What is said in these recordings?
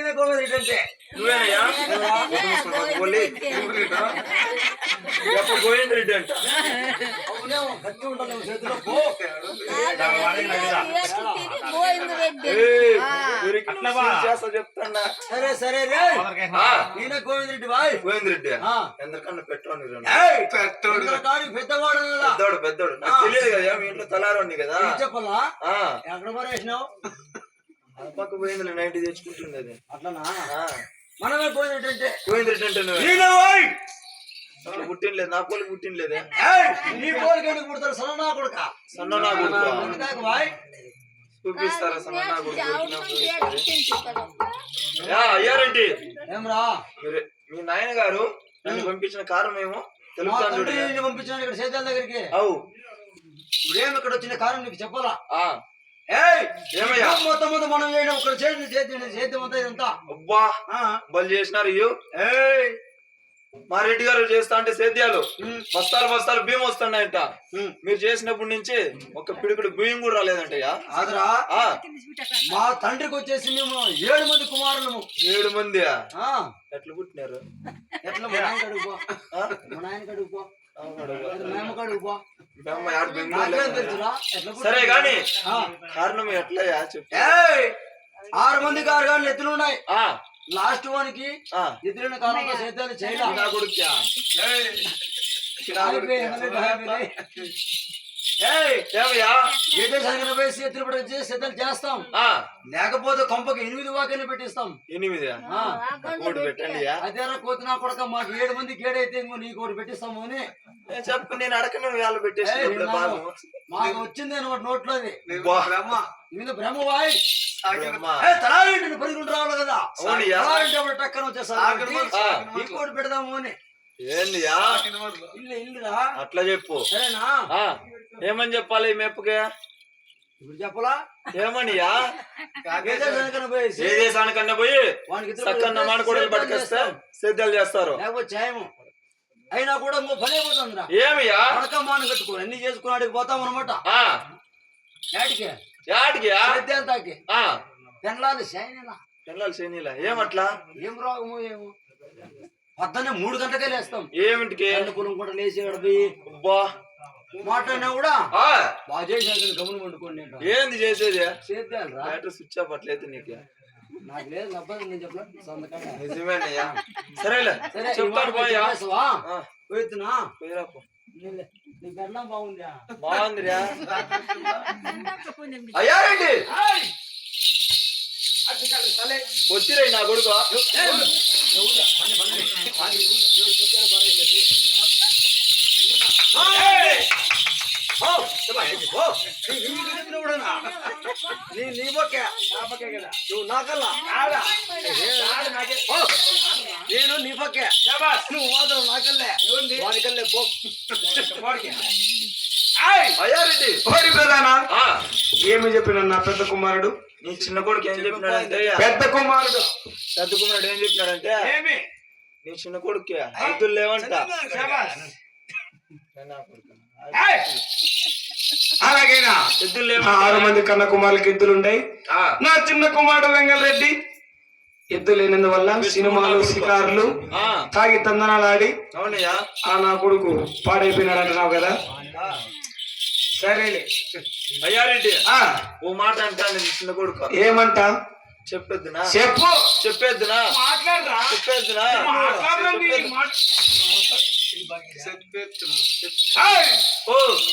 గోవింద్ రెడ్డి నువ్వేనయ్యా? గోవింద్ అంట అవునేమో ఉంటాను చేతిలో. చెప్తాన్నా. సరే సరే రే. గోవింద్ రెడ్డి బాయ్ గోవింద్ రెడ్డి. కాడికి పెద్దవాడు. పెద్దోడు పెద్దోడు. నాకు తెలియదు కదా మీ ఇంట్లో తలారోని కదా. చెప్పాలా? ఆ. ఎక్కడ పరేసినావు పక్క తెచ్చుకుంటుంది అది. అట్లనా? మనమే పుట్టినలేదు నా పుట్టినలేదే. నీ పుడతారు? కొడుక. సన్న నా కొడుకు. ఎందుకు బాయ్? చూపిస్తారా సన్న నా కొడుకు? యా, అయ్యారేంటి ఏమరా? మీరు మీ నాయన గారు నన్ను పంపించిన కారణం ఏమో నిన్ను పంపించాను ఇక్కడ సేద్యాల దగ్గరికి. అవు. ఇక్కడ వచ్చిన కారణం నీకు చెప్పాలా? మొత్తం మొత్తం మనం చేయడం చేతి ఇదంతా. అబ్బా. బలు చేసినారు ఇయ్యు. మా రెడ్డి గారు చేస్తా అంటే సేద్యాలు. బస్తాలు బస్తాలు బియ్యం వస్తున్నాయంట. మీరు చేసినప్పటి నుంచి ఒక పిడికుడు బియ్యం కూడా రాలేదంటయ్యా. మా తండ్రికి వచ్చేసి మేము ఏడు మంది కుమారులము. ఏడు మంది ఎట్లా పుట్టినారు? ఎట్లా మా నాయన కడుగు ఆ? మా నాయన కడుగు ఎట్లా? సరే గాని. కారణం ఏయ్! ఆరు మందికి ఆరు గాని ఎత్తులు ఉన్నాయి. లాస్ట్ వానికి ఆ. ఎదురైన సేద్యాలు ఈ చేయాలి. నా నా ఏదో సంగతి వేసి ఎత్తులు పడి చేస్తాం. ఆ. లేకపోతే కొంపకి ఎనిమిది వాకిని పెట్టిస్తాం. ఎనిమిది ఆ, కోడి పెట్టండి అదేరా కోతినా కొడక మాకు ఏడు మందికి ఏడైతే ఇంకో నీకు ఒకటి పెట్టిస్తాము అని. చెప్పు నేను అడగను వేళ పెట్టేసి. మాకు వచ్చింది అనమాట నోట్లోది. మీద బ్రహ్మ. వాయ్. బ్రహ్మ. ఏ, తలారింటిని రావాలి కదా. టక్కన ఆ. ఇంకోటి పెడదాము అని. ఏందియా ఇల్లు ఇల్లురా. అట్లా చెప్పు. సరేనా? ఆ. ఏమని చెప్పాలి ఈ మెప్పుకే ఇప్పుడు చెప్పలా? ఏమనియా? పోయి పట్టుకొస్తే. సేద్యాలు చేస్తారు. అయినా కూడా ఇంకో పని అయిపోతుందిరా ఏమియా? కట్టుకుని అన్ని చేసుకుని పోతాం అనమాట యాటికి పెళ్ళాలి శనిలా ఏమట్లా? ఏం రోగము ఏమో. పొద్దున్నే మూడు గంటలకే లేస్తాం. ఏమిటికి? కూడా లేచి గడిపోయి అబ్బా. మాట్లాడినా కూడా బాగా గమనం ఏంది చేసేది బ్యాటరీ స్విచ్ ఆఫ్ అట్లయితే నీకు నాకు లేదు అబ్బాయి నేను చెప్పలే సంతకంగా నిజమేనయ్యా సరేలే సరే పోయా పోయితున్నా బాగుందిరా అయ్యారండి నా కొడుకు నీ? నీ నువ్వు నాకల్లా నేను నీ పక్కే నువ్వు మాత్రం నాకల్లే వాడికల్లే పో అయ్యారెడ్డి ఓరి ప్రధాన ఏమి చెప్పిన నా పెద్ద కుమారుడు నీ చిన్న కొడుకు ఏం చెప్పినాడంటే పెద్ద కుమారుడు పెద్ద కుమారుడు ఏం చెప్పినాడంటే నీ చిన్న కొడుకు ఎద్దులు లేవంట. అలాగైనా? ఆరు మంది కన్న కుమారులకి ఎద్దులు ఉన్నాయి ఆ, నా చిన్న కుమారుడు వెంగళరెడ్డి. ఎద్దు లేనందువల్ల సినిమాలు షికారులు ఆ, తాగి తందనాలాడి అవునయ్యా. ఆ నా కొడుకు పాడైపోయినాడు అంటున్నావు కదా సరేలే. అయ్యారెడ్డి ఆ, ఓ మాట అంటాను చిన్న కొడుకు. ఏమంట? చెప్పొద్దునా? చెప్పు. చెప్పేద్దునా? మాట్లాడరా? చెప్పేద్దునా?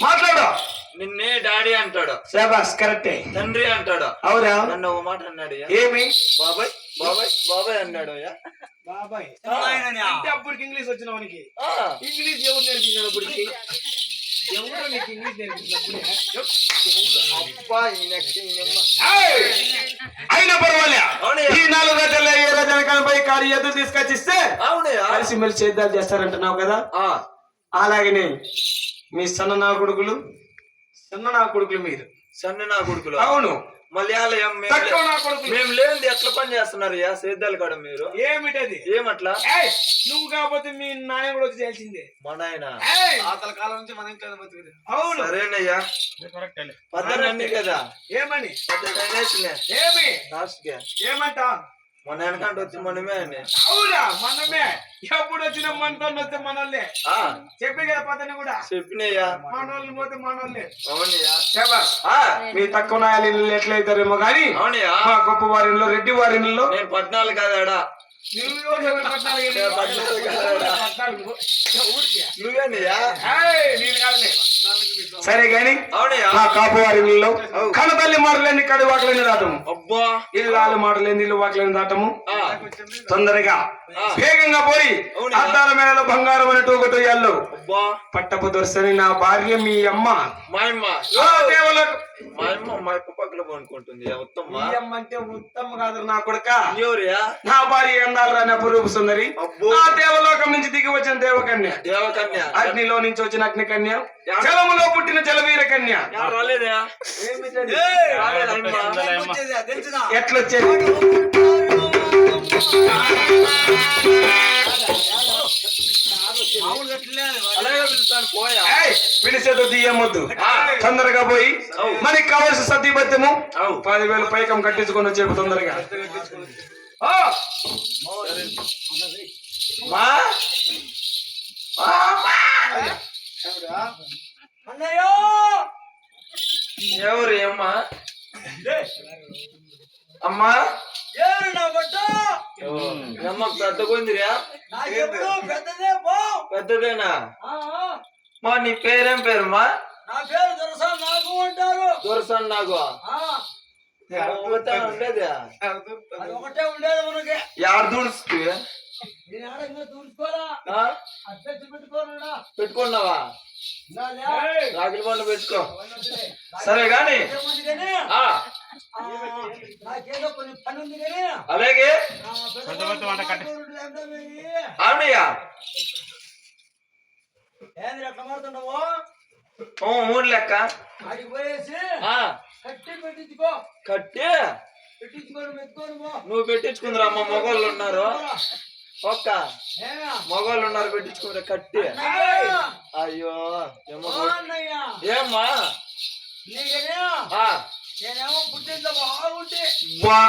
మాట్లాడు. నిన్నే డాడీ అంటాడు. శాబాస్ కరెక్టే. తండ్రి అంటాడు. అవునా నన్ను ఓ మాట అన్నాడు ఏమి? బాబాయ్ బాబాయ్ బాబాయ్ అన్నాడు అయ్యా. బాబాయ్? అంటే అప్పటికి ఇంగ్లీష్ వచ్చిన వానికి. ఆ, ఇంగ్లీష్ ఎవరు నేర్పించారు అప్పటికి? ఎవరు నీకు ఇంగ్లీష్ నేర్పించారు అబ్బా, ఈయనకి. అయినా పర్వాలే. ఈ నాలుగు రజనకాలపై కారు ఎదురు తీసుకొచ్చిస్తే అవునయ్యా కలిసి మెలిసి సేద్యాలు చేస్తారంటున్నావు కదా? ఆ, అలాగనే మీ సన్న నా కొడుకులు సన్న నా కొడుకులు మీరు. సన్న నా కొడుకులు. అవును. మలయాళం మేము తక్కువ లే- నా కొడుకులు. మేము లేనిది ఎట్లా పని చేస్తున్నారు యా? సేద్యాలు కాడ మీరు. ఏమిటది? ఏమట్లా? ఏయ్, నువ్వు కాకపోతే మీ నాయన కూడా వచ్చి తెలిసిందే మా నాయన. ఆతల కాలం నుంచి మన ఇంట్లో బతుకుతుంది. అవును. సరేనయ్యా పద్దెనిమిది కదా. ఏమని? పద్దెనిమిది ఏమి? ఏమంట మొన్న వెనకంటే వచ్చి మనమే అండి. అవునా? మనమే ఎప్పుడు వచ్చిన మనతో వస్తే మనోళ్ళే. ఆ, చెప్పి కదా పదని కూడా. చెప్పినయ్యా. మనోళ్ళు పోతే మనోళ్ళే. అవునయ్యా. శభాష్. ఆ, మీ తక్కువ నాయాలు ఇల్లు ఎట్లయితారేమో కానీ అవునయ్యా. మా గొప్ప వారి ఇల్లు రెడ్డి వారి ఇల్లు. నేను పద్నాలుగు కాదాడా సరే గాని మా కాపు వారి ఇల్లు కనతల్లి మాటలేని కడి వాకలేని దాటము. అబ్బా. ఇల్లాలు మాటలేని ఇల్లు వాకలేని దాటము. తొందరగా. వేగంగా పోయి? అద్దాల మేడలో బంగారం అని అబ్బా. పట్టపు దొరసని నా భార్య మీ అమ్మ. మా అమ్మ దేవులకు మా అమ్మ మా అప్ప పక్కన పనుకుంటుంది ఉత్తమ్మ మీ అమ్మ అంటే ఉత్తమ కాదు నా కొడుక ఎవరియా నా భార్య సుందరి ఆ దేవలోకం నుంచి దిగి వచ్చిన దేవకన్య దేవకన్య అగ్నిలో నుంచి వచ్చిన అగ్ని కన్య జలములో పుట్టిన జలవీర కన్య రాలేదా? ఎట్లొచ్చేది పిలిచేదో దియ్యమ్మొద్దు తొందరగా పోయి. మనకి కావలసిన సతీపత్యము అవు. పదివేలు పైకం కట్టించుకొని వచ్చేపు తొందరగా. ఓ! మా? అన్నయ్య! ఎవరు అమ్మా? అమ్మా. ఏరు నా బట్ట. అమ్మ పెద్ద కొందిరా పెద్దదే పెద్దదేనా. మా నీ పేరేం పేరు మా నా పేరు దొరసా నాకు అంటారు. దొరసన్ ఆ, ఒకటే ఉండేది? ఒకటే ఉండేది మనకి. యారు దుడుస్తు నేను ఆడ ఇంకా చూసుకోరా అద్దెచ్చి పెట్టుకోరా పెట్టుకున్నావా? రాగిలి పండు పెట్టుకో. సరే కానీ అలాగే? అవునయ్యా మూడు లెక్క. కట్టి పెట్టించుకో. కట్టి? పెట్టించుకొని మెత్తుకొని పో. నువ్వు పెట్టించుకుందిరా అమ్మ మగవాళ్ళు ఉన్నారు. ఒక్క. ఏనా? మగవాళ్ళు ఉన్నారు పెట్టించుకుంటే కట్టి! అయ్యో! ఏమ్మా? నేనేమో పుట్టిందో బాగుంటే వా.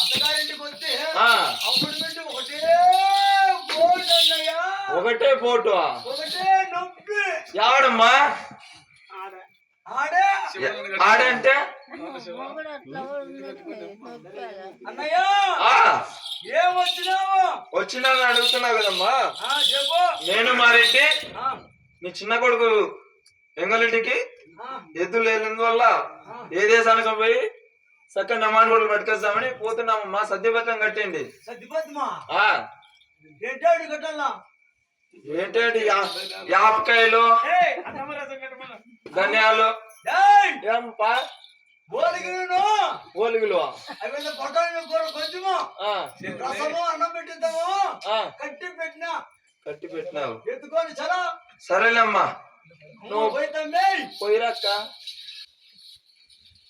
అత్తగారింటికి వస్తే ఆ. అప్పుడు ఒకటే బోర్డు అన్నయ్య. ఒకటే ఫోటో. ఒకటే నొప్పి. ఎవడమ్మా? ఆడే. ఆడంటే? అన్నయ్య. వచ్చినా అడుగుతున్నావు కదమ్మా. ఆ, చెప్పు. నేను మా రెడ్డి ఆ, నీ చిన్న కొడుకు ఎంగలింటికి? ఎద్దులు వెళ్ళినందువల్ల ఏ దేశానికి పోయి చక్కని నమాన్ కూడా పట్టుకొస్తామని పోతున్నామమ్మా సద్యపత్రం కట్టండి ఏంటాడు యాపకాయలు. ధనియాలు ఏంపా? ఓలుగులు కొంచెము. రసము అన్నం పెట్టిద్దాము. కట్టి పెట్టినా. కట్టి పెట్టినావు. ఎత్తుకొని చలా. సరేలేమ్మా. నువ్వు పోయిరాక్క.